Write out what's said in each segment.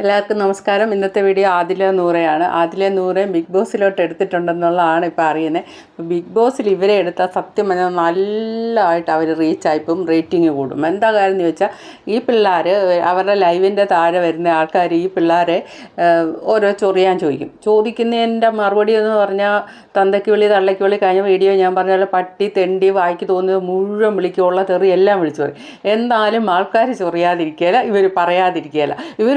എല്ലാവർക്കും നമസ്കാരം. ഇന്നത്തെ വീഡിയോ ആദില നൂറയാണ്. ആദില നൂറെ ബിഗ് ബോസിലോട്ട് എടുത്തിട്ടുണ്ടെന്നുള്ളതാണ് ഇപ്പോൾ അറിയുന്നത് ബിഗ് ബോസിൽ ഇവരെ എടുത്താൽ സത്യം പറഞ്ഞാൽ നല്ലതായിട്ട് അവർ റീച്ചായിപ്പം റേറ്റിംഗ് കൂടും. എന്താ കാര്യം എന്ന് ചോദിച്ചാൽ ഈ പിള്ളേർ അവരുടെ ലൈവിന്റെ താഴെ വരുന്ന ആൾക്കാർ ഈ പിള്ളേരെ ഓരോ ചൊറിയാൻ ചോദിക്കും. ചോദിക്കുന്നതിന്റെ മറുപടി എന്ന് പറഞ്ഞാൽ തന്തയ്ക്ക് വിളി തള്ളയ്ക്ക് വിളി കഴിഞ്ഞ വീഡിയോ ഞാൻ പറഞ്ഞ പോലെ പട്ടി തെണ്ടി വായിക്ക് തോന്നിയത് മുഴുവൻ വിളിക്കുള്ള തെറി എല്ലാം വിളിച്ചു പറയും. എന്തായാലും ആൾക്കാർ ചൊറിയാതിരിക്കുകയില്ല ഇവർ പറയാതിരിക്കുകയില്ല. ഇവർ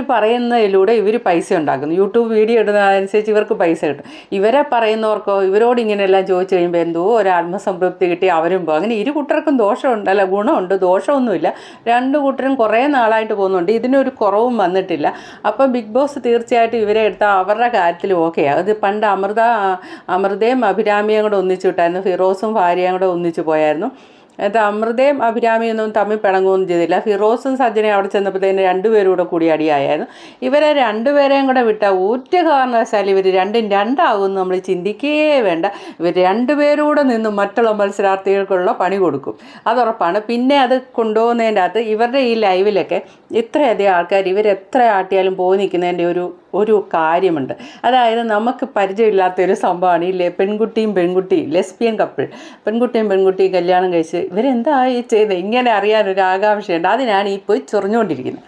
പറയുന്നതിലൂടെ ഇവർ പൈസ ഉണ്ടാക്കുന്നു. യൂട്യൂബ് വീഡിയോ ഇടുന്നതനുസരിച്ച് ഇവർക്ക് പൈസ കിട്ടും. ഇവരെ പറയുന്നവർക്കോ ഇവരോട് ഇങ്ങനെയെല്ലാം ചോദിച്ചു കഴിയുമ്പോൾ എന്തോ ഒരു ആത്മസംതൃപ്തി കിട്ടി അവരും പോകും. അങ്ങനെ ഇരു കൂട്ടർക്കും ദോഷമുണ്ട് അല്ല ഗുണമുണ്ട് ദോഷമൊന്നുമില്ല. രണ്ട് കൂട്ടരും കുറേ നാളായിട്ട് പോകുന്നുണ്ട്. ഇതിനൊരു കുറവും വന്നിട്ടില്ല. അപ്പോൾ ബിഗ് ബോസ് തീർച്ചയായിട്ടും ഇവരെ എടുത്താൽ അവരുടെ കാര്യത്തിൽ ഓക്കെയാണ് അത് പണ്ട് അമൃത അമൃതയും അഭിരാമിയും കൂടെ ഒന്നിച്ചു വിട്ടായിരുന്നു. ഫിറോസും ഭാര്യയും കൂടെ ഒന്നിച്ചു പോയായിരുന്നു. അത് അമൃതയും അഭിരാമിയൊന്നും തമ്മിൽ പിണങ്ങുകയൊന്നും ചെയ്തില്ല. ഫിറോസും സജ്ജനയും അവിടെ ചെന്നപ്പോഴത്തേന് രണ്ടുപേരും കൂടെ കൂടി അടിയായിരുന്നു. ഇവരെ രണ്ടുപേരെയും കൂടെ വിട്ട ഒറ്റ കാരണവശാൽ ഇവർ രണ്ടും രണ്ടാകുമെന്ന് നമ്മൾ ചിന്തിക്കുകയേ വേണ്ട. ഇവർ രണ്ടുപേരും കൂടെ നിന്ന് മറ്റുള്ള മത്സരാർത്ഥികൾക്കുള്ള പണി കൊടുക്കും. അതുറപ്പാണ് പിന്നെ അത് കൊണ്ടുപോകുന്നതിന്റെ അകത്ത് ഇവരുടെ ഈ ലൈവിലൊക്കെ ഇത്രയധികം ആൾക്കാർ ഇവരെത്ര ആട്ടിയാലും പോയി നിൽക്കുന്നതിന്റെ ഒരു ഒരു കാര്യമുണ്ട്. അതായത് നമുക്ക് പരിചയമില്ലാത്ത ഒരു സംഭവമാണ് ഈ ലെ- പെൺകുട്ടിയും പെൺകുട്ടിയും ലെസ്ബിയൻ കപ്പിൾ. പെൺകുട്ടിയും പെൺകുട്ടിയും കല്യാണം കഴിച്ച് ഇവരെന്താ ഈ ചെയ്ത്? ഇങ്ങനെ അറിയാനൊരു ആകാംക്ഷയുണ്ട്. അതിനാണ് ഈ പോയി ചൊറിഞ്ഞുകൊണ്ടിരിക്കുന്നത്.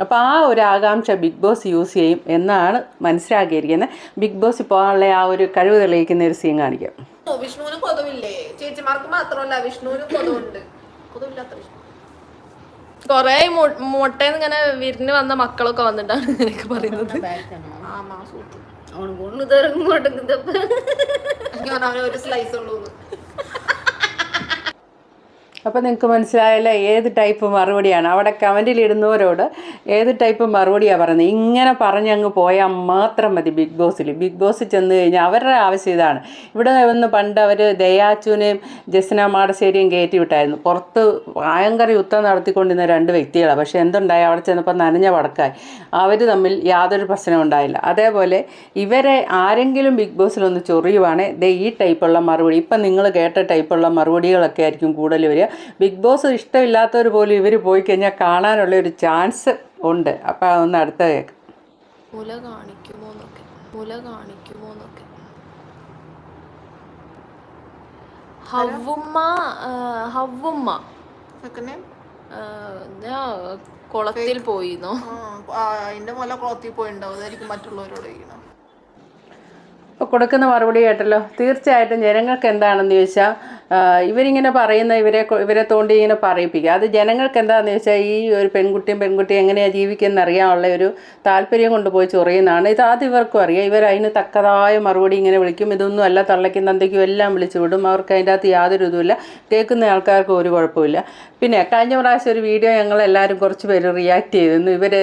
അപ്പോൾ ആ ഒരു ആകാംക്ഷ ബിഗ് ബോസ് യൂസ് ചെയ്യും എന്നാണ് മനസ്സിലാക്കിയിരിക്കുന്നത്. ബിഗ് ബോസ് പോകാനുള്ള ആ ഒരു കഴിവ് തെളിയിക്കുന്ന ഒരു സീൻ കാണിക്കാം. വിഷ്ണുവിന് കൊതുവില്ലേ? ചേച്ചിമാർക്ക് മാത്രമല്ല വിഷ്ണുവിനും കൊതുവുണ്ട്. കൊതുവില്ലാത്ത വിഷ്ണു. കൊറേ മുട്ടയിൽ ഇങ്ങനെ വിരിഞ്ഞ് വന്ന മക്കളൊക്കെ വന്നിട്ടാണ് എനിക്ക് പറയുന്നത് ഒരു സ്ലൈസ് ഉള്ളൂ അപ്പോൾ നിങ്ങൾക്ക് മനസ്സിലായല്ലേ ഏത് ടൈപ്പ് മറുപടിയാണ്? അവിടെ കമന്റിൽ ഇടുന്നവരോട് ഏത് ടൈപ്പ് മറുപടിയാണ് പറയുന്നത്? ഇങ്ങനെ പറഞ്ഞങ്ങ് പോയാൽ മാത്രം മതി ബിഗ് ബോസിൽ. ബിഗ് ബോസിൽ ചെന്ന് കഴിഞ്ഞാൽ അവരുടെ ആവശ്യം ഇതാണ്. ഇവിടെ വന്ന് പണ്ട് അവർ ദയാച്ചുവിനെയും ജസ്ന മാടശ്ശേരിയും കയറ്റി വിട്ടായിരുന്നു. പുറത്ത് ഭയങ്കര യുദ്ധം നടത്തിക്കൊണ്ടിരുന്ന രണ്ട് വ്യക്തികളാണ് പക്ഷേ എന്തുണ്ടായി? അവിടെ ചെന്നപ്പോൾ നനഞ്ഞ വടക്കായി. അവർ തമ്മിൽ യാതൊരു പ്രശ്നവും ഉണ്ടായില്ല. അതേപോലെ ഇവരെ ആരെങ്കിലും ബിഗ് ബോസിലൊന്ന് ചൊറിയുവാണെങ്കിൽ ദേ ഈ ടൈപ്പുള്ള മറുപടി. ഇപ്പം നിങ്ങൾ കേട്ട ടൈപ്പുള്ള മറുപടികളൊക്കെ ആയിരിക്കും കൂടുതൽ വരിക. ബിഗ് ബോസ് ഇഷ്ടമില്ലാത്തവർ പോലും ഇവർ പോയി കഴിഞ്ഞാൽ കാണാനുള്ള ഒരു ചാൻസ് ഉണ്ട്. അപ്പോൾ അതൊന്ന് അടുത്ത കേൾക്കാം മുല കാണിക്കുമോ എന്നൊക്കെ. മുല കാണിക്കുമോ എന്നൊക്കെ. ഹവ്വുമ്മ ആ, ഹവ്വുമ്മ. സെക്കൻഡ് ആ, ഞാൻ കുളത്തിൽ പോയിന്നോ? അതിന്റെ മുല കുളത്തിൽ പോയിണ്ടാവും. അതായിരിക്കും മറ്റുള്ളവരോട് ഇപ്പോൾ കൊടുക്കുന്ന മറുപടി കേട്ടല്ലോ. തീർച്ചയായിട്ടും ജനങ്ങൾക്ക് എന്താണെന്ന് ചോദിച്ചാൽ ഇവരിങ്ങനെ പറയുന്ന ഇവരെ ഇവരെ തോണ്ടി ഇങ്ങനെ പറയിപ്പിക്കുക അത് ജനങ്ങൾക്ക് എന്താണെന്ന് വെച്ചാൽ ഈ ഒരു പെൺകുട്ടിയും പെൺകുട്ടിയും എങ്ങനെയാണ് ജീവിക്കുന്നത് അറിയാനുള്ള ഒരു താല്പര്യം കൊണ്ട് പോയി ചൊറിയുന്നതാണ്. ഇത് ആദ്യം ഇവർക്കും അറിയാം. ഇവർ അതിന് തക്കതായ മറുപടി ഇങ്ങനെ വിളിക്കും. ഇതൊന്നും അല്ല തള്ളയ്ക്കും തന്തയ്ക്കും എല്ലാം വിളിച്ചു വിടും. അവർക്ക് അതിന്റെ അകത്ത് യാതൊരു ഇതുമില്ല. കേൾക്കുന്ന ആൾക്കാർക്ക് ഒരു കുഴപ്പമില്ല. പിന്നെ കഴിഞ്ഞ പ്രാവശ്യം ഒരു വീഡിയോ ഞങ്ങൾ എല്ലാവരും കുറച്ച് പേര് റിയാക്ട് ചെയ്തിരുന്നു. ഇവർ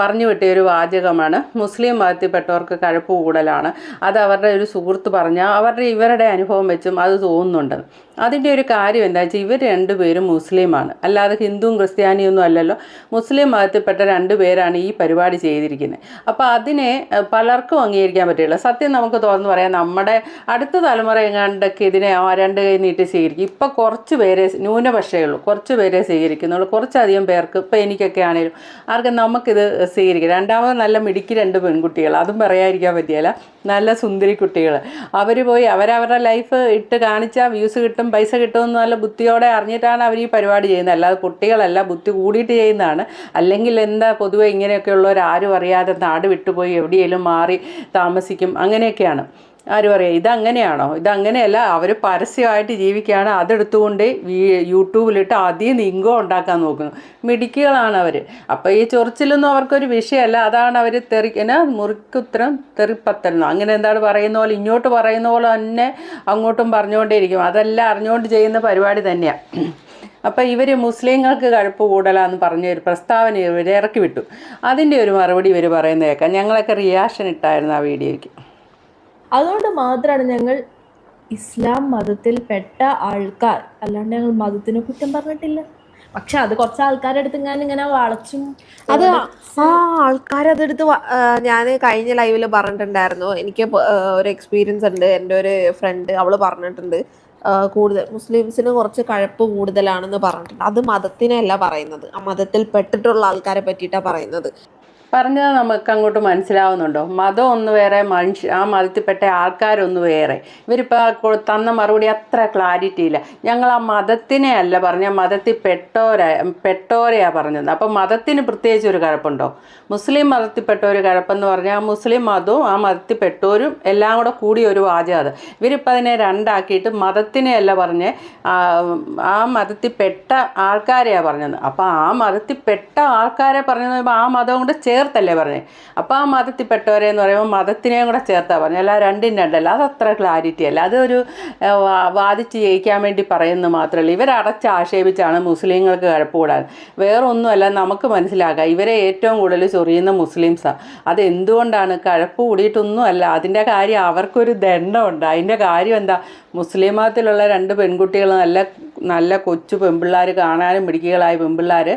പറഞ്ഞു വിട്ടിയ ഒരു വാചകമാണ് മുസ്ലിം മതത്തിൽപ്പെട്ടവർക്ക് കഴപ്പ് കൂടുതലാണ് അത് അവരുടെ ഒരു സുഹൃത്ത് പറഞ്ഞാൽ അവരുടെ ഇവരുടെ അനുഭവം വെച്ചും അത് തോന്നുന്നുണ്ട്. അതിന്റെ ഒരു കാര്യം എന്താ വെച്ചാൽ ഇവർ രണ്ടുപേരും മുസ്ലിമാണ്. അല്ലാതെ ഹിന്ദുവും ക്രിസ്ത്യാനിയൊന്നും അല്ലല്ലോ. മുസ്ലിം മതത്തിൽപ്പെട്ട രണ്ട് പേരാണ് ഈ പരിപാടി ചെയ്തിരിക്കുന്നത് അപ്പോൾ അതിനെ പലർക്കും അംഗീകരിക്കാൻ പറ്റില്ല. സത്യം നമുക്ക് തോന്നുന്നു പറയാം നമ്മുടെ അടുത്ത തലമുറ എങ്ങാണ്ടൊക്കെ ഇതിനെ ആ രണ്ട് കൈ നീട്ടി സ്വീകരിക്കും. ഇപ്പോൾ കുറച്ച് പേരെ ന്യൂനപക്ഷയുള്ളൂ. കുറച്ച് പേരെ സ്വീകരിക്കുന്നുള്ളൂ. കുറച്ചധികം പേർക്ക് ഇപ്പോൾ എനിക്കൊക്കെ ആണെങ്കിലും ആർക്കും നമുക്കിത് സ്വീകരിക്കാം. രണ്ടാമത് നല്ല മിടുക്കി രണ്ട് പെൺകുട്ടികൾ. അതും പറയാതിരിക്കാൻ പറ്റിയല്ല നല്ല സുന്ദരി കുട്ടികൾ അവർ പോയി അവരവരുടെ ലൈഫ് ഇട്ട് കാണിച്ചാൽ വ്യൂസ് കിട്ടും. പൈസ കിട്ടുമെന്ന് നല്ല ബുദ്ധിയോടെ അറിഞ്ഞിട്ടാണ് അവർ ഈ പരിപാടി ചെയ്യുന്നത്. അല്ലാതെ കുട്ടികളല്ല ബുദ്ധി കൂടിയിട്ട് ചെയ്യുന്നതാണ്. അല്ലെങ്കിൽ എന്താ പൊതുവെ ഇങ്ങനെയൊക്കെയുള്ളവർ ആരും അറിയാതെ നാട് വിട്ടുപോയി എവിടെയെങ്കിലും മാറി താമസിക്കും. അങ്ങനെയൊക്കെയാണ്. ആരും അറിയാം ഇതങ്ങനെയാണോ? ഇതങ്ങനെയല്ല അവർ പരസ്യമായിട്ട് ജീവിക്കുകയാണ്. അതെടുത്തുകൊണ്ട് യൂട്യൂബിലിട്ട് ആദ്യം ഇൻകം ഉണ്ടാക്കാൻ നോക്കുന്നു. മിടുക്കികളാണ് അവർ അപ്പോൾ ഈ ചൊറിച്ചിലൊന്നും അവർക്കൊരു വിഷയമല്ല. അതാണ് അവർ തെറി എന്നാ മുറിക്കുത്തരം തെറിപ്പത്തലെന്നോ. അങ്ങനെ എന്താണ് പറയുന്ന പോലെ ഇങ്ങോട്ട് പറയുന്ന പോലെ തന്നെ അങ്ങോട്ടും പറഞ്ഞുകൊണ്ടേയിരിക്കും. അതെല്ലാം അറിഞ്ഞുകൊണ്ട് ചെയ്യുന്ന പരിപാടി തന്നെയാണ് അപ്പോൾ ഇവർ മുസ്ലിങ്ങൾക്ക് കഴപ്പ് കൂടലാന്ന് പറഞ്ഞ ഒരു പ്രസ്താവന ഇവർ ഇറക്കി വിട്ടു അതിന്റെ ഒരു മറുപടി ഇവർ പറയുന്നത് കേൾക്കാം ഞങ്ങളൊക്കെ റിയാക്ഷൻ ഇട്ടായിരുന്നു ആ വീഡിയോയ്ക്ക്. അതുകൊണ്ട് മാത്രമാണ് ഞങ്ങൾ ഇസ്ലാം മതത്തിൽപ്പെട്ട ആൾക്കാർ. അല്ലാണ്ട് ഞങ്ങൾ മതത്തിനെ കുറ്റം പറഞ്ഞിട്ടില്ല. പക്ഷെ അത് കുറച്ച് ആൾക്കാരുടെ അടുത്ത് ഞാൻ ഇങ്ങനെ വളച്ചും അത് ആ ആൾക്കാരതെടുത്ത് ഞാൻ കഴിഞ്ഞ ലൈവിൽ പറഞ്ഞിട്ടുണ്ടായിരുന്നു. എനിക്ക് ഒരു എക്സ്പീരിയൻസ് ഉണ്ട്. എന്റെ ഒരു ഫ്രണ്ട് അവൾ പറഞ്ഞിട്ടുണ്ട്. കൂടുതൽ മുസ്ലിംസിന് കുറച്ച് കഴപ്പ് കൂടുതലാണെന്ന് പറഞ്ഞിട്ടുണ്ട്. അത് മതത്തിനല്ല പറയുന്നത്. ആ മതത്തിൽ പെട്ടിട്ടുള്ള ആൾക്കാരെ പറ്റിയിട്ടാണ് പറയുന്നത്. പറഞ്ഞത് നമുക്ക് അങ്ങോട്ട് മനസ്സിലാവുന്നുണ്ടോ? മതം ഒന്ന് വേറെ മനുഷ്യ ആ മതത്തിൽപ്പെട്ട ആൾക്കാരൊന്ന് വേറെ. ഇവരിപ്പോൾ തന്ന മറുപടി അത്ര ക്ലാരിറ്റി ഇല്ല. ഞങ്ങൾ ആ മതത്തിനെ അല്ല പറഞ്ഞ മതത്തിൽ പെട്ടോരെ പെട്ടോരെയാണ് പറഞ്ഞത്. അപ്പോൾ മതത്തിന് പ്രത്യേകിച്ച് ഒരു കഴപ്പുണ്ടോ? മുസ്ലിം മതത്തിൽപ്പെട്ട ഒരു കഴപ്പെന്ന് പറഞ്ഞാൽ മുസ്ലിം മതവും ആ മതത്തിൽ പെട്ടോരും എല്ലാം കൂടെ കൂടി ഒരു വാചകം അത്. ഇവരിപ്പോൾ അതിനെ രണ്ടാക്കിയിട്ട് മതത്തിനെ അല്ല പറഞ്ഞ് ആ, മതത്തിൽ പെട്ട ആൾക്കാരെയാണ് പറഞ്ഞത്. അപ്പോൾ ആ മതത്തിൽ പെട്ട ആൾക്കാരെ പറഞ്ഞത് ആ മതം കൂടെ ചേർത്തല്ലേ പറഞ്ഞത് അപ്പോൾ ആ മതത്തിൽപ്പെട്ടവരെ എന്ന് പറയുമ്പോൾ മതത്തിനെയും കൂടെ ചേർത്താ പറഞ്ഞത് അല്ല രണ്ടും രണ്ടല്ല. അത് അത്ര ക്ലാരിറ്റി അല്ല. അതൊരു വാദിച്ച് ജയിക്കാൻ വേണ്ടി പറയുന്നത് മാത്രമല്ല. ഇവർ അടച്ച് ആക്ഷേപിച്ചാണ് മുസ്ലിങ്ങൾക്ക് കുഴപ്പമിടാൻ വേറെ ഒന്നുമല്ല നമുക്ക് മനസ്സിലാക്കാം. ഇവരെ ഏറ്റവും കൂടുതൽ ചൊറിയുന്ന മുസ്ലിംസാണ് അത് എന്തുകൊണ്ടാണ് കഴപ്പ് കൂടിയിട്ടൊന്നുമല്ല. അതിന്റെ കാര്യം അവർക്കൊരു ദണ്ഡമുണ്ട്. അതിന്റെ കാര്യം എന്താ? മുസ്ലിം മതത്തിലുള്ള രണ്ട് പെൺകുട്ടികൾ നല്ല നല്ല കൊച്ചു പെൺപിള്ളേർ കാണാനും മിടുക്കികളായ പെൺപിള്ളേർ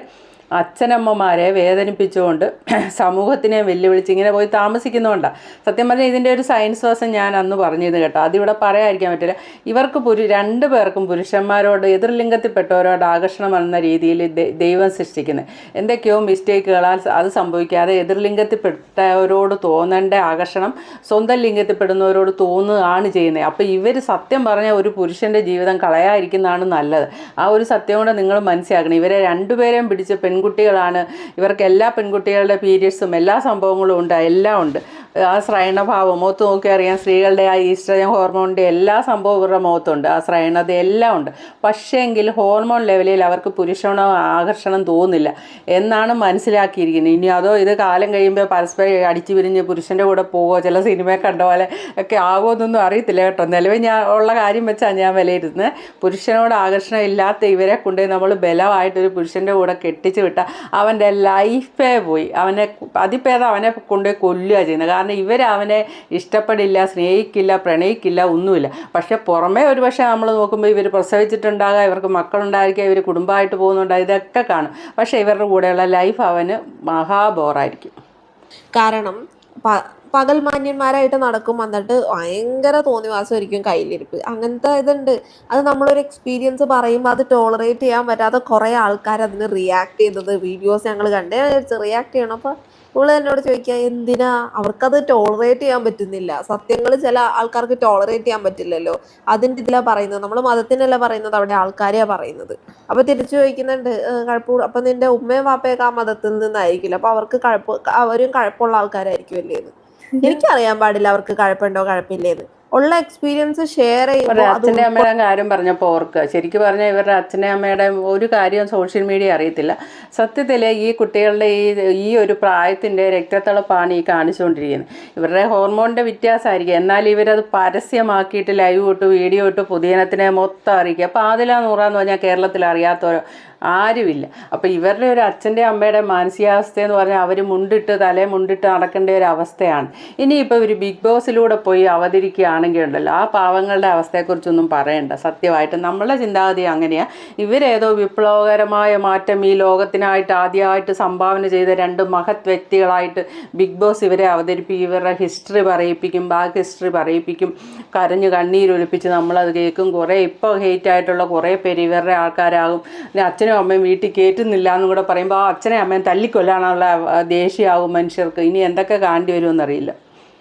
അച്ഛനമ്മമാരെ വേദനിപ്പിച്ചുകൊണ്ട് സമൂഹത്തിനെ വെല്ലുവിളിച്ച് ഇങ്ങനെ പോയി താമസിക്കുന്നതുകൊണ്ടാണ് സത്യം പറഞ്ഞാൽ ഇതിന്റെ ഒരു സയൻസ് വശം ഞാൻ അന്ന് പറഞ്ഞിരുന്നു കേട്ടോ. അതിവിടെ പറയാതിരിക്കാൻ പറ്റില്ല. ഇവർക്ക് പുരു രണ്ട് പേർക്കും പുരുഷന്മാരോട് എതിർലിംഗത്തിൽപ്പെട്ടവരോട് ആകർഷണം എന്ന രീതിയിൽ ദൈവം സൃഷ്ടിക്കുന്നത് എന്തൊക്കെയോ മിസ്റ്റേക്കുകളാൽ അത് സംഭവിക്കാതെ എതിർലിംഗത്തിൽപ്പെട്ടവരോട് തോന്നേണ്ട ആകർഷണം. സ്വന്തം ലിംഗത്തിൽപ്പെടുന്നവരോട് തോന്നുകയാണ് ചെയ്യുന്നത് അപ്പോൾ ഇവർ സത്യം പറഞ്ഞാൽ ഒരു പുരുഷന്റെ ജീവിതം കളയാതിരിക്കുന്നതാണ് നല്ലത്. ആ ഒരു സത്യം കൂടെ നിങ്ങൾ മനസ്സിലാക്കണം. ഇവരെ രണ്ടുപേരെയും പിടിച്ച് പെൺകുട്ടികളാണ്. ഇവർക്ക് എല്ലാ പെൺകുട്ടികളുടെ പീരീഡ്സും എല്ലാ സംഭവങ്ങളും ഉണ്ട് എല്ലാം ഉണ്ട്. ആ ശ്രയണഭാവം മുഖത്ത് നോക്കി അറിയാം സ്ത്രീകളുടെ ആ ഈസ്ട്രജൻ ഹോർമോണിന്റെ എല്ലാ സംഭവവും ഇവരുടെ മുഖത്തുണ്ട്. ആ ശ്രയണത എല്ലാം ഉണ്ട്. പക്ഷേങ്കിൽ ഹോർമോൺ ലെവലിൽ അവർക്ക് പുരുഷനോ ആകർഷണം തോന്നുന്നില്ല എന്നാണ് മനസ്സിലാക്കിയിരിക്കുന്നത്. ഇനി അതോ ഇത് കാലം കഴിയുമ്പോൾ പരസ്പരം അടിച്ചു പിരിഞ്ഞ് പുരുഷന്റെ കൂടെ പോവോ ചില സിനിമ കണ്ട പോലെ ഒക്കെ ആകുമെന്നൊന്നും അറിയത്തില്ല കേട്ടോ. നിലവിൽ ഞാൻ ഉള്ള കാര്യം വെച്ചാണ് ഞാൻ വിലയിരുത്തുന്നത് പുരുഷനോട് ആകർഷണം ഇല്ലാത്ത ഇവരെ കൊണ്ട് നമ്മൾ ബലമായിട്ടൊരു പുരുഷന്റെ കൂടെ കെട്ടിച്ച് വിട്ടാൽ അവന്റെ ലൈഫേ പോയി. അവനെ അതിപ്പേത അവനെ കൊണ്ടുപോയി കൊല്ലുക ചെയ്യുന്നത്? കാരണം ഇവർ അവനെ ഇഷ്ടപ്പെടില്ല സ്നേഹിക്കില്ല പ്രണയിക്കില്ല ഒന്നുമില്ല. പക്ഷെ പുറമേ ഒരു പക്ഷേ നമ്മൾ നോക്കുമ്പോൾ ഇവർ പ്രസവിച്ചിട്ടുണ്ടാകുക ഇവർക്ക് മക്കളുണ്ടായിരിക്കുക ഇവർ കുടുംബമായിട്ട് പോകുന്നുണ്ടാകുക ഇതൊക്കെ കാണും. പക്ഷേ ഇവരുടെ കൂടെയുള്ള ലൈഫ് അവന് മഹാബോറായിരിക്കും. കാരണം പകൽ മാന്യന്മാരായിട്ട് നടക്കും എന്നിട്ട് ഭയങ്കര തോന്നിവാസമായിരിക്കും കയ്യിലിരിപ്പ്. അങ്ങനത്തെ ഇതുണ്ട്. അത് നമ്മളൊരു എക്സ്പീരിയൻസ് പറയുമ്പോൾ അത് ടോളറേറ്റ് ചെയ്യാൻ പറ്റാതെ കുറേ ആൾക്കാർ അതിന് റിയാക്ട് ചെയ്തത്. വീഡിയോസ് ഞങ്ങൾ കണ്ടേ. റിയാക്ട് ചെയ്യണം. അപ്പോൾ ഇവൾ എന്നോട് ചോദിക്കുക എന്തിനാ? അവർക്കത് ടോളറേറ്റ് ചെയ്യാൻ പറ്റുന്നില്ല. സത്യങ്ങൾ ചില ആൾക്കാർക്ക് ടോളറേറ്റ് ചെയ്യാൻ പറ്റില്ലല്ലോ. അതിന്റെ ഇതിലാണ് പറയുന്നത്. നമ്മൾ മതത്തിനല്ല പറയുന്നത് അവിടെ ആൾക്കാരെയാ പറയുന്നത്. അപ്പൊ തിരിച്ചു ചോദിക്കുന്നുണ്ട് കഴപ്പൂർ അപ്പൊ നിന്റെ ഉമ്മയും വാപ്പയൊക്കെ ആ മതത്തിൽ നിന്നായിരിക്കില്ല? അപ്പൊ അവർക്ക് കഴപ്പ് അവരും കഴപ്പുള്ള ആൾക്കാരായിരിക്കുമല്ലേ എന്ന് എനിക്കറിയാൻ പാടില്ല അവർക്ക് കഴപ്പുണ്ടോ കഴപ്പില്ലേന്ന്. ഉള്ള എക്സ്പീരിയൻസ് ഷെയർ ചെയ്യുമ്പോൾ അച്ഛന്റെ അമ്മയുടെ കാര്യം പറഞ്ഞപ്പോൾ ഓർക്കുക ശരിക്കും പറഞ്ഞാൽ ഇവരുടെ അച്ഛന്റെ അമ്മയുടെ ഒരു കാര്യം സോഷ്യൽ മീഡിയ അറിയത്തില്ല. സത്യത്തിൽ ഈ കുട്ടികളുടെ ഈ ഈ ഒരു പ്രായത്തിന്റെ രക്തത്തിളപ്പാണ് ഈ കാണിച്ചുകൊണ്ടിരിക്കുന്നത്. ഇവരുടെ ഹോർമോണിന്റെ വ്യത്യാസമായിരിക്കും. എന്നാൽ ഇവരത് പരസ്യമാക്കിയിട്ട് ലൈവ് ഇട്ട് വീഡിയോ ഇട്ട് പുതിയനത്തിനെ മൊത്തം അറിയിക്കുക. അപ്പോൾ ആദില നൂറാന്ന് പറഞ്ഞാൽ കേരളത്തിൽ അറിയാത്തവരോ ആരുമില്ല. അപ്പോൾ ഇവരുടെ ഒരു അച്ഛന്റെ അമ്മയുടെ മാനസികാവസ്ഥ എന്ന് പറഞ്ഞാൽ അവർ മുണ്ടിട്ട് തലേ മുണ്ടിട്ട് നടക്കേണ്ട ഒരു അവസ്ഥയാണ്. ഇനിയിപ്പോൾ ഒരു ബിഗ് ബോസിലൂടെ പോയി അവതരിക്കുകയാണെങ്കിൽ ഉണ്ടല്ലോ ആ പാവങ്ങളുടെ അവസ്ഥയെക്കുറിച്ചൊന്നും പറയണ്ട. സത്യമായിട്ട് നമ്മളുടെ ചിന്താഗതി അങ്ങനെയാണ് ഇവരേതോ വിപ്ലവകരമായ മാറ്റം ഈ ലോകത്തിനായിട്ട് ആദ്യമായിട്ട് സംഭാവന ചെയ്ത രണ്ട് മഹത് വ്യക്തികളായിട്ട് ബിഗ് ബോസ് ഇവരെ അവതരിപ്പിക്കും ഇവരുടെ ഹിസ്റ്ററി പറയിപ്പിക്കും ബാക്ക് ഹിസ്റ്ററി പറയിപ്പിക്കും. കരഞ്ഞ് കണ്ണീരൊലിപ്പിച്ച് നമ്മളത് കേൾക്കും. കുറേ ഇപ്പോൾ ഹേറ്റ് ആയിട്ടുള്ള കുറേ പേര് ഇവരുടെ ആൾക്കാരാകും. പിന്നെ അച്ഛനും അമ്മയും വീട്ടിൽ കയറ്റുന്നില്ല എന്നും കൂടെ പറയുമ്പോൾ ആ അച്ഛനെ അമ്മയും തല്ലിക്കൊല്ലാനുള്ള ദേഷ്യമാവും മനുഷ്യർക്ക്. ഇനി എന്തൊക്കെ കാണേണ്ടി വരുമെന്നറിയില്ല.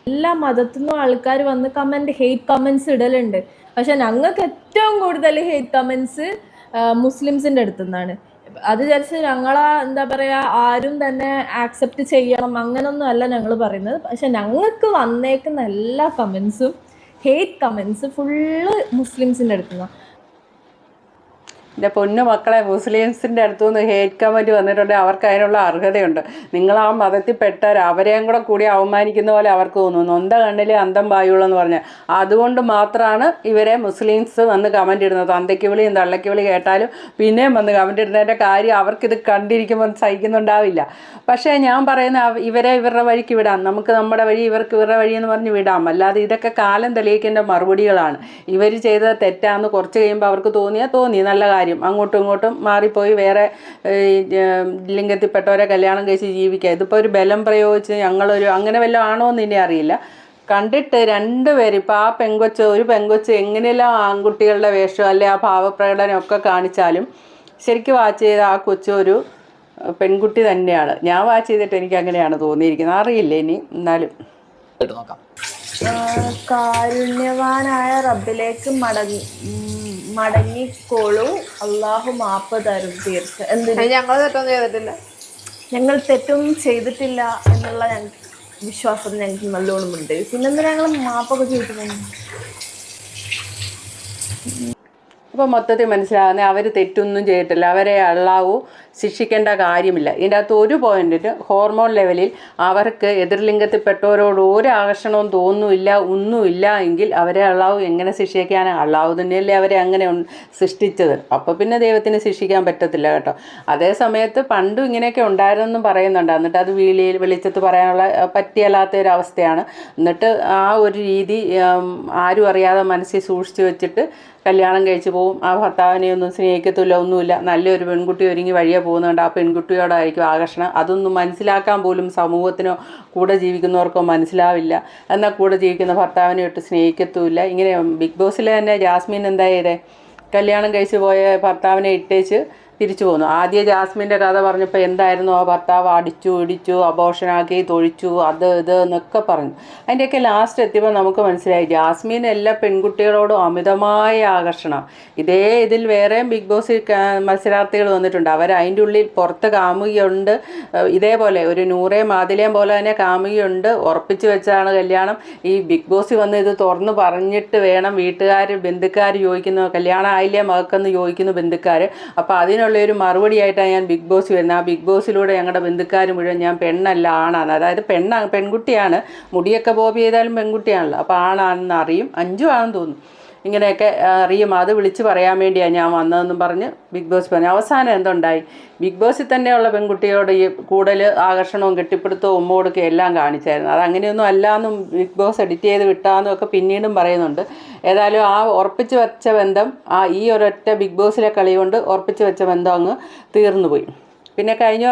എല്ലാ മതത്തിൽ നിന്നും ആൾക്കാർ വന്ന് കമന്റ് ഹെയ്റ്റ് കമന്റ്സ് ഇടലുണ്ട്. പക്ഷെ ഞങ്ങൾക്ക് ഏറ്റവും കൂടുതൽ ഹെയ്റ്റ് കമന്റ്സ് മുസ്ലിംസിന്റെ അടുത്തു നിന്നാണ് അത് വിചാരിച്ച് ഞങ്ങളാ എന്താ പറയുക ആരും തന്നെ ആക്സെപ്റ്റ് ചെയ്യണം അങ്ങനൊന്നും അല്ല ഞങ്ങൾ പറയുന്നത്. പക്ഷെ ഞങ്ങൾക്ക് വന്നേക്കുന്ന എല്ലാ കമൻസും ഹെയ്റ്റ് കമൻസ് ഫുള്ള് മുസ്ലിംസിന്റെ അടുത്തു നിന്നാണ് എന്റെ പൊന്നു മക്കളെ മുസ്ലിംസിന്റെ അടുത്തു നിന്ന് ഹേറ്റ് കമന്റ് വന്നിട്ടുണ്ടെങ്കിൽ അവർക്ക് അതിനുള്ള അർഹതയുണ്ട്. നിങ്ങൾ ആ മതത്തിൽ പെട്ടവർ അവരെയും കൂടെ കൂടി അവമാനിക്കുന്ന പോലെ അവർക്ക് തോന്നുന്നു നൊന്ത കണ്ണിൽ അന്തം വായുള്ളൂ എന്ന് പറഞ്ഞാൽ അതുകൊണ്ട് മാത്രമാണ് ഇവരെ മുസ്ലിംസ് വന്ന് കമന്റ് ഇടുന്നത്. അന്തയ്ക്ക് വിളിയും തള്ളയ്ക്ക് വിളി കേട്ടാലും പിന്നെയും വന്ന് കമന്റ് ഇടുന്നതിന്റെ കാര്യം അവർക്കിത് കണ്ടിരിക്കുമ്പോൾ സഹിക്കുന്നുണ്ടാവില്ല. പക്ഷേ ഞാൻ പറയുന്ന ഇവരെ ഇവരുടെ വഴിക്ക് വിടാം. നമുക്ക് നമ്മുടെ വഴി ഇവർക്ക് ഇവരുടെ വഴി എന്ന് പറഞ്ഞ് വിടാം. അല്ലാതെ ഇതൊക്കെ കാലം തെളിയിക്കേണ്ട മറുപടികളാണ്. ഇവർ ചെയ്ത തെറ്റാന്ന് കുറച്ച് കഴിയുമ്പോൾ അവർക്ക് തോന്നിയാൽ തോന്നി. നല്ല കാര്യം. അങ്ങോട്ടും ഇങ്ങോട്ടും മാറിപ്പോയി വേറെ ലിംഗത്തിൽപ്പെട്ടവരെ കല്യാണം കഴിച്ച് ജീവിക്കുക. ഇതിപ്പോൾ ഒരു ബലം പ്രയോഗിച്ച് ഞങ്ങളൊരു അങ്ങനെ വല്ലതും ആണോ എന്ന് ഇനി അറിയില്ല. കണ്ടിട്ട് രണ്ടുപേരും ഇപ്പോൾ ആ പെങ്കൊച്ച് ഒരു പെങ്കൊച്ച് എങ്ങനെയെല്ലാം ആൺകുട്ടികളുടെ വേഷം അല്ലെ ആ ഭാവപ്രകടനം ഒക്കെ കാണിച്ചാലും ശരിക്കും വാച്ച് ചെയ്ത ആ കൊച്ചു ഒരു പെൺകുട്ടി തന്നെയാണ്. ഞാൻ വാച്ച് ചെയ്തിട്ട് എനിക്ക് അങ്ങനെയാണ് തോന്നിയിരിക്കുന്നത്. അറിയില്ല ഇനി. എന്നാലും. നോക്കാം. കാരുണ്യവാനായ റബ്ബിലേക്ക് മടങ്ങി മടങ്ങിക്കോളൂ. അള്ളാഹു മാപ്പ് തരും തീർച്ച. എന്തിന്? ഞങ്ങൾ തെറ്റൊന്നും ചെയ്തിട്ടില്ല. ഞങ്ങൾ തെറ്റും ചെയ്തിട്ടില്ല എന്നുള്ള ഞങ്ങൾക്ക് വിശ്വാസം ഞങ്ങൾക്ക് നല്ലോണം പിന്നെന്താ ഞങ്ങൾ മാപ്പൊക്കെ ചോദിക്കുന്നത് അപ്പോൾ മൊത്തത്തിൽ മനസ്സിലാകുന്നത് അവർ തെറ്റൊന്നും ചെയ്തിട്ടില്ല. അവരെ അള്ളാവു ശിക്ഷിക്കേണ്ട കാര്യമില്ല. ഇതിന്റെ അകത്ത് ഒരു പോയിന്റിന് ഹോർമോൺ ലെവലിൽ അവർക്ക് എതിർലിംഗത്തിൽപ്പെട്ടവരോട് ഒരു ആകർഷണവും തോന്നുന്നില്ല ഒന്നുമില്ല എങ്കിൽ അവരെ അള്ളാവു എങ്ങനെ ശിക്ഷിക്കാനാണ് അള്ളാവു തന്നെയല്ലേ അവരെ അങ്ങനെ സൃഷ്ടിച്ചത്. അപ്പോൾ പിന്നെ ദൈവത്തിന് ശിക്ഷിക്കാൻ പറ്റത്തില്ല കേട്ടോ. അതേ സമയത്ത് പണ്ടും ഇങ്ങനെയൊക്കെ ഉണ്ടായിരുന്നെന്നും പറയുന്നുണ്ട്. എന്നിട്ട് അത് വീളിയിൽ വെളിച്ചത്ത് പറയാനുള്ള പറ്റിയല്ലാത്ത ഒരു അവസ്ഥയാണ് എന്നിട്ട് ആ ഒരു രീതി ആരും അറിയാതെ മനസ്സിൽ സൂക്ഷിച്ചു വെച്ചിട്ട് കല്യാണം കഴിച്ച് പോവും. ആ ഭർത്താവിനെ ഒന്നും സ്നേഹിക്കത്തില്ല ഒന്നുമില്ല. നല്ലൊരു പെൺകുട്ടി ഒരുങ്ങി വഴിയെ പോകുന്നുണ്ട് ആ പെൺകുട്ടിയോടായിരിക്കും ആകർഷണം. അതൊന്നും മനസ്സിലാക്കാൻ പോലും സമൂഹത്തിനോ കൂടെ ജീവിക്കുന്നവർക്കോ മനസ്സിലാവില്ല. എന്നാൽ കൂടെ ജീവിക്കുന്ന ഭർത്താവിനെ ഒട്ട് സ്നേഹിക്കത്തുമില്ല. ഇങ്ങനെ ബിഗ് ബോസിലെ തന്നെ ജാസ്മിൻ എന്താ കല്യാണം കഴിച്ച് പോയ ഭർത്താവിനെ ഇട്ടേച്ച് തിരിച്ചു പോന്നു. ആദ്യ ജാസ്മിന്റെ കഥ പറഞ്ഞപ്പോൾ എന്തായിരുന്നു? ആ ഭർത്താവ് അടിച്ചു ഇടിച്ചു അബോഷനാക്കി തൊഴിച്ചു അത് ഇത് എന്നൊക്കെ പറഞ്ഞു. അതിന്റെയൊക്കെ ലാസ്റ്റ് എത്തിയപ്പോൾ നമുക്ക് മനസ്സിലായി ജാസ്മിൻ എല്ലാ പെൺകുട്ടികളോടും അമിതമായ ആകർഷണം. ഇതേ ഇതിൽ വേറെയും ബിഗ് ബോസിൽ മത്സരാർത്ഥികൾ വന്നിട്ടുണ്ട്. അവർ അതിന്റെ ഉള്ളിൽ പുറത്ത് കാമുകിയുണ്ട്. ഇതേപോലെ ഒരു നൂറേ മാതിലേയും പോലെ തന്നെ കാമുകിയുണ്ട്. ഉറപ്പിച്ച് വെച്ചാണ് കല്യാണം. ഈ ബിഗ് ബോസിൽ വന്ന് ഇത് തുറന്ന് പറഞ്ഞിട്ട് വേണം വീട്ടുകാർ ബന്ധുക്കാർ ചോദിക്കുന്നു. കല്യാണം ആയില്ലേ? മകക്കെന്ന് ചോദിക്കുന്നു ബന്ധുക്കാർ അപ്പോൾ അതിനുള്ള ഒരു മറുപടിയായിട്ടാണ് ഞാൻ ബിഗ് ബോസ് വരുന്നത്. ആ ബിഗ് ബോസിലൂടെ ഞങ്ങളുടെ ബന്ധുക്കാർ മുഴുവൻ ഞാൻ പെണ്ണല്ല ആണാണ് അതായത് പെണ്ണ പെൺകുട്ടിയാണ്. മുടിയൊക്കെ ബോബ് ചെയ്താലും പെൺകുട്ടിയാണല്ലോ. അപ്പോൾ ആണാണെന്ന് അറിയും. അഞ്ചു ആണെന്ന് തോന്നുന്നു. ഇങ്ങനെയൊക്കെ അറിയും. അത് വിളിച്ച് പറയാൻ വേണ്ടിയാണ് ഞാൻ വന്നതെന്നും പറഞ്ഞ് ബിഗ് ബോസ് പറഞ്ഞു. അവസാനം എന്തുണ്ടായി? ബിഗ് ബോസിൽ തന്നെയുള്ള പെൺകുട്ടിയോട് ഈ കൂടുതൽ ആകർഷണവും കെട്ടിപ്പിടുത്തവും ഉമ്മ കൊടുക്കുകയും എല്ലാം കാണിച്ചായിരുന്നു. അത് അങ്ങനെയൊന്നും അല്ലാന്നും ബിഗ് ബോസ് എഡിറ്റ് ചെയ്ത് വിട്ടാന്നും ഒക്കെ പിന്നീടും പറയുന്നുണ്ട്. ഏതായാലും ആ ഉറപ്പിച്ച് വെച്ച ബന്ധം ആ ഈ ഒരൊറ്റ ബിഗ് ബോസിലെ കളി കൊണ്ട് ഉറപ്പിച്ച് വെച്ച ബന്ധം അങ്ങ് തീർന്നു പോയി പിന്നെ കഴിഞ്ഞ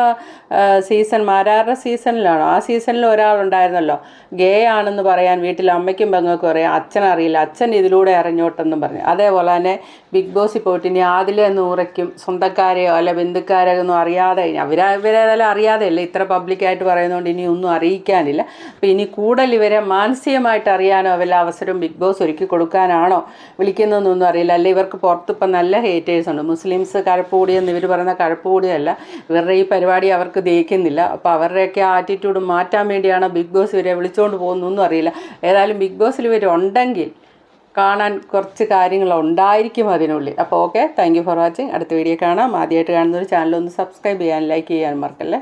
സീസൺ മാരാറുടെ സീസണിലാണോ ആ സീസണിൽ ഒരാളുണ്ടായിരുന്നല്ലോ. ഗേ ആണെന്ന് പറയാൻ വീട്ടിൽ അമ്മയ്ക്കും പെങ്ങൾക്കും അറിയാം. അച്ഛൻ അറിയില്ല. അച്ഛൻ ഇതിലൂടെ അറിഞ്ഞോട്ടെന്നും പറഞ്ഞു. അതേപോലെ തന്നെ ബിഗ് ബോസിൽ പോയിട്ട് ഇനി ആദിലെ നൂറയ്ക്കും സ്വന്തക്കാരെയോ അല്ല ബന്ധുക്കാരെയോ ഒന്നും അറിയാതെ അവർ ഇവരേതായാലും അറിയാതെയല്ല? ഇത്ര പബ്ലിക്കായിട്ട് പറയുന്നതുകൊണ്ട് ഇനി ഒന്നും അറിയിക്കാനില്ല. അപ്പോൾ ഇനി കൂടുതൽ ഇവരെ മാനസികമായിട്ട് അറിയാനോ വല്ല അവസരം ബിഗ് ബോസ് ഒരുക്കി കൊടുക്കാനാണോ വിളിക്കുന്നതെന്നൊന്നും അറിയില്ല. അല്ലെ ഇവർക്ക് പുറത്തിപ്പം നല്ല ഹേറ്റേഴ്സ് ഉണ്ട്. മുസ്ലിംസ് കഴപ്പ് കൂടിയെന്ന് ഇവർ പറയുന്ന കഴപ്പുകൂടിയല്ല ഇവരുടെ ഈ പരിപാടി അവർക്ക് ദഹിക്കുന്നില്ല. അപ്പോൾ അവരുടെയൊക്കെ ആറ്റിറ്റ്യൂഡ് മാറ്റാൻ വേണ്ടിയാണ് ബിഗ് ബോസ് ഇവരെ വിളിച്ചുകൊണ്ട് പോകുന്നൊന്നും അറിയില്ല. ഏതായാലും ബിഗ് ബോസിൽ ഇവരുണ്ടെങ്കിൽ കാണാൻ കുറച്ച് കാര്യങ്ങൾ ഉണ്ടായിരിക്കും അതിനുള്ളിൽ. അപ്പോൾ okay thank you for watching അടുത്ത വീഡിയോ കാണാം. ആദ്യമായിട്ട് കാണുന്ന ഒരു ചാനൽ ഒന്ന് സബ്സ്ക്രൈബ് ചെയ്യാൻ ലൈക്ക് ചെയ്യാൻ മറക്കല്ലേ?